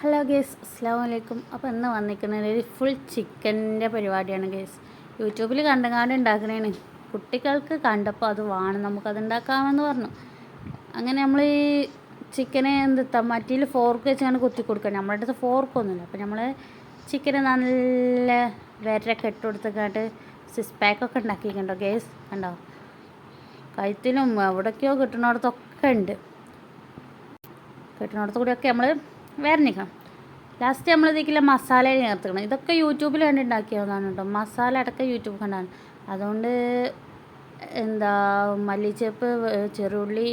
Hello guys അസ്സാം വലൈക്കും അപ്പോൾ ഇന്ന് വന്നിരിക്കുന്നത് ഒരു ഫുൾ ചിക്കന്റെ പരിപാടിയാണ് ഗേസ് യൂട്യൂബിൽ കണ്ടങ്ങാണ്ട് ഉണ്ടാക്കണേണ്. കുട്ടികൾക്ക് കണ്ടപ്പോൾ അത് വേണം നമുക്കത് ഉണ്ടാക്കാമെന്ന് പറഞ്ഞു. അങ്ങനെ നമ്മൾ ഈ ചിക്കനെ എന്താ മറ്റിയിൽ ഫോർക്ക് വെച്ചാണ് കുത്തി കൊടുക്കുക നമ്മുടെ അടുത്ത് ഫോർക്കൊന്നുമില്ല അപ്പോൾ നമ്മൾ ചിക്കനെ നല്ല വിരക്കെ ഇട്ട് കൊടുത്തിട്ട് സിക്സ് പാക്കൊക്കെ ഉണ്ടാക്കിയിട്ടുണ്ടോ ഗേസ് കണ്ടോ? കഴുത്തിനും എവിടേക്കോ കിട്ടുന്നിടത്തൊക്കെ ഉണ്ട്. കിട്ടുന്നിടത്ത് കൂടിയൊക്കെ നമ്മൾ വരണിക്കണം ലാസ്റ്റ് നമ്മൾ ഇതിലേക്കുള്ള മസാല ചേർത്തുക്കണം ഇതൊക്കെ യൂട്യൂബിൽ കണ്ട് ഉണ്ടാക്കിയതാണ് കേട്ടോ. മസാല അടക്കം യൂട്യൂബ് കണ്ടാണ്. അതുകൊണ്ട് എന്താ മല്ലിച്ചപ്പ് ചെറുള്ളി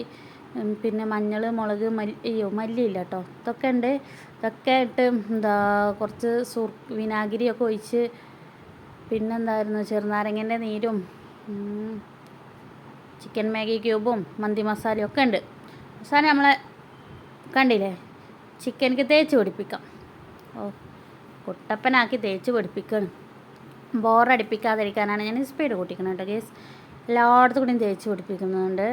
പിന്നെ മഞ്ഞൾ മുളക് മല്ലി അയ്യോ മല്ലിയില്ല കേട്ടോ. ഇതൊക്കെ ഉണ്ട്. ഇതൊക്കെ ആയിട്ട് എന്താ കുറച്ച് സുർ വിനാഗിരിയൊക്കെ ഒഴിച്ച് പിന്നെന്തായിരുന്നു? ചെറുനാരങ്ങന്റെ നീരും ചിക്കൻ മാഗി ക്യൂബും മന്തി മസാലയും ഒക്കെ ഉണ്ട്. അവസാനം നമ്മളെ കണ്ടില്ലേ? ചിക്കനിക്ക് തേച്ച് പിടിപ്പിക്കാം. ഓ കുട്ടപ്പനാക്കി തേച്ച് പിടിപ്പിക്കണം. ബോറടിപ്പിക്കാതിരിക്കാനാണ് ഞാൻ സ്പീഡ് കൂട്ടിക്കണം കേട്ടോ ഗേസ് എല്ലായിടത്തും കൂടിയും തേച്ച് പിടിപ്പിക്കുന്നുണ്ട്.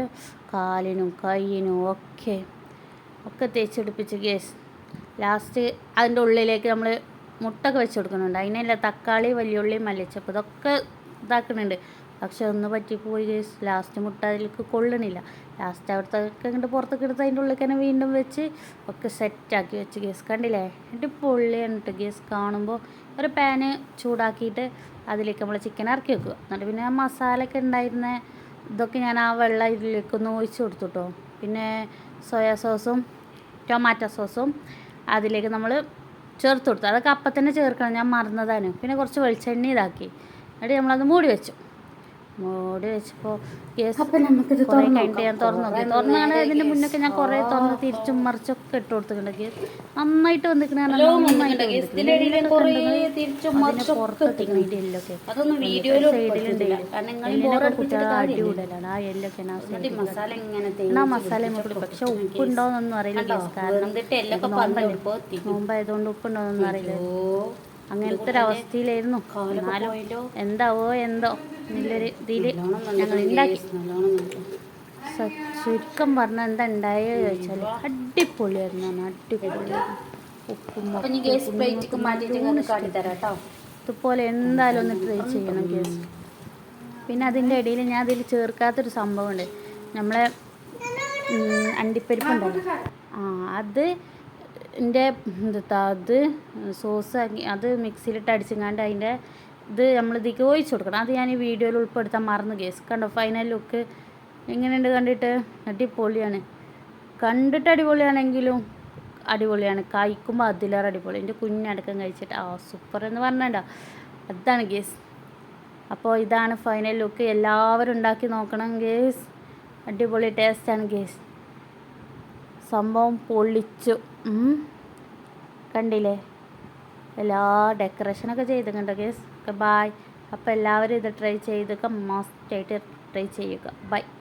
കാലിനും കയ്യിനും ഒക്കെ ഒക്കെ തേച്ച് പിടിപ്പിച്ച് ഗേസ് ലാസ്റ്റ് അതിന്റെ ഉള്ളിലേക്ക് നമ്മൾ മുട്ടൊക്കെ വെച്ച് കൊടുക്കുന്നുണ്ട്. അതിനെല്ലാം തക്കാളി വലിയുള്ളി മല്ലിച്ചപ്പ് ഇതൊക്കെ ഇതാക്കുന്നുണ്ട്. പക്ഷെ ഒന്ന് പറ്റിപ്പോയി ഗേസ് ലാസ്റ്റ് മുട്ട അതിലേക്ക് കൊള്ളണില്ല. ലാസ്റ്റ് അവിടുത്തെ അങ്ങോട്ട് പുറത്തേക്ക് എടുത്ത് അതിന്റെ ഉള്ളിൽ തന്നെ വീണ്ടും വെച്ച് ഒക്കെ സെറ്റാക്കി വെച്ച് ഗേസ് കണ്ടില്ലേ? അടിപൊളിയാണ് കേട്ടോ ഗേസ് കാണുമ്പോൾ ഒരു പാന് ചൂടാക്കിയിട്ട് അതിലേക്ക് നമ്മൾ ചിക്കൻ ഇറക്കി വെക്കുക. എന്നിട്ട് പിന്നെ ആ മസാലയൊക്കെ ഉണ്ടായിരുന്ന ഇതൊക്കെ ഞാൻ ആ വെള്ളം ഇതിലേക്കൊന്ന് ഒഴിച്ച് കൊടുത്തു കേട്ടോ പിന്നെ സോയാ സോസും ടൊമാറ്റോ സോസും അതിലേക്ക് നമ്മൾ ചേർത്ത് കൊടുത്തു. അതൊക്കെ അപ്പം തന്നെ ചേർക്കണം. ഞാൻ മറന്നതാണ്. പിന്നെ കുറച്ച് വെളിച്ചെണ്ണ ഇതാക്കി. എന്നിട്ട് നമ്മളത് മൂടി വെച്ചു. മൂടി വെച്ചപ്പോൾ ഗ്യാസ് കുറേ തുറന്ന് കഴിഞ്ഞിട്ട് ഞാൻ തുറന്നു നോക്കി. തുറന്നാണ് ഇതിന്റെ മുന്നൊക്കെ ഞാൻ കുറേ തുറന്ന് തിരിച്ചും മറിച്ചൊക്കെ ഇട്ട് കൊടുത്തിട്ടുണ്ട്. നന്നായിട്ട് വന്നിട്ടുണ്ടെങ്കിൽ എല്ലൊക്കെ സൈഡിലുണ്ട് കുട്ടികളെ അടികൂടലാണ് ആ എല്ലൊക്കെ ആ സൈഡിൽ മസാല പക്ഷെ ഉപ്പുണ്ടോന്നൊന്നും അറിയില്ല ഗ്യാസ് കാരണം നോമ്പായതുകൊണ്ട് ഉപ്പുണ്ടോന്നൊന്നും അറിയില്ല. അങ്ങനത്തെ ഒരു അവസ്ഥയിലായിരുന്നു എന്നാലും എന്താവോ എന്തോ നല്ലൊരു ഇതിൽ ഞങ്ങൾ ഉണ്ടാക്കി. ചുരുക്കം പറഞ്ഞാൽ എന്താ ഉണ്ടായോ ചോദിച്ചാൽ അടിപൊളിയായിരുന്നു അടിപൊളി ഉപ്പും ഇതുപോലെ എന്തായാലും ഒന്ന് ട്രൈ ചെയ്യണം ഗ്യാസ് പിന്നെ അതിന്റെ ഇടയിൽ ഞാൻ അതിൽ ചേർക്കാത്തൊരു സംഭവമുണ്ട്. നമ്മളെ അണ്ടിപ്പരിപ്പുണ്ടല്ലോ. ആ അത് എന്റെ എന്താ അത് സോസ് അത് മിക്സിയിലിട്ട് അടിച്ചങ്ങാണ്ട് അതിന്റെ ഇത് നമ്മൾ ഇതിലേക്ക് ഒഴിച്ച് കൊടുക്കണം. അത് ഞാൻ ഈ വീഡിയോയിൽ ഉൾപ്പെടുത്താൻ മറന്നു കേസ് കണ്ടോ ഫൈനൽ ലുക്ക് എങ്ങനെയുണ്ട് കണ്ടിട്ട്? അടിപൊളിയാണ്. കണ്ടിട്ട് അടിപൊളിയാണെങ്കിലും അടിപൊളിയാണ്. കഴിക്കുമ്പോൾ അതിലേറെ അടിപൊളി. എന്റെ കുഞ്ഞടക്കം കഴിച്ചിട്ട് ആ സൂപ്പർ എന്ന് പറഞ്ഞേണ്ട. അതാണ് ഗേസ് അപ്പോൾ ഇതാണ് ഫൈനൽ ലുക്ക് എല്ലാവരും ഉണ്ടാക്കി നോക്കണം ഗേസ് അടിപൊളി ടേസ്റ്റാണ് ഗേസ് സംഭവം പൊള്ളിച്ചു കണ്ടില്ലേ? എല്ലാ ഡെക്കറേഷനൊക്കെ ചെയ്തിട്ടുണ്ട് ഗേസ് ഓക്കെ ബായ് അപ്പോൾ എല്ലാവരും ഇത് ട്രൈ ചെയ്തൊക്കെ മസ്റ്റായിട്ട് ട്രൈ ചെയ്യുക. ബൈ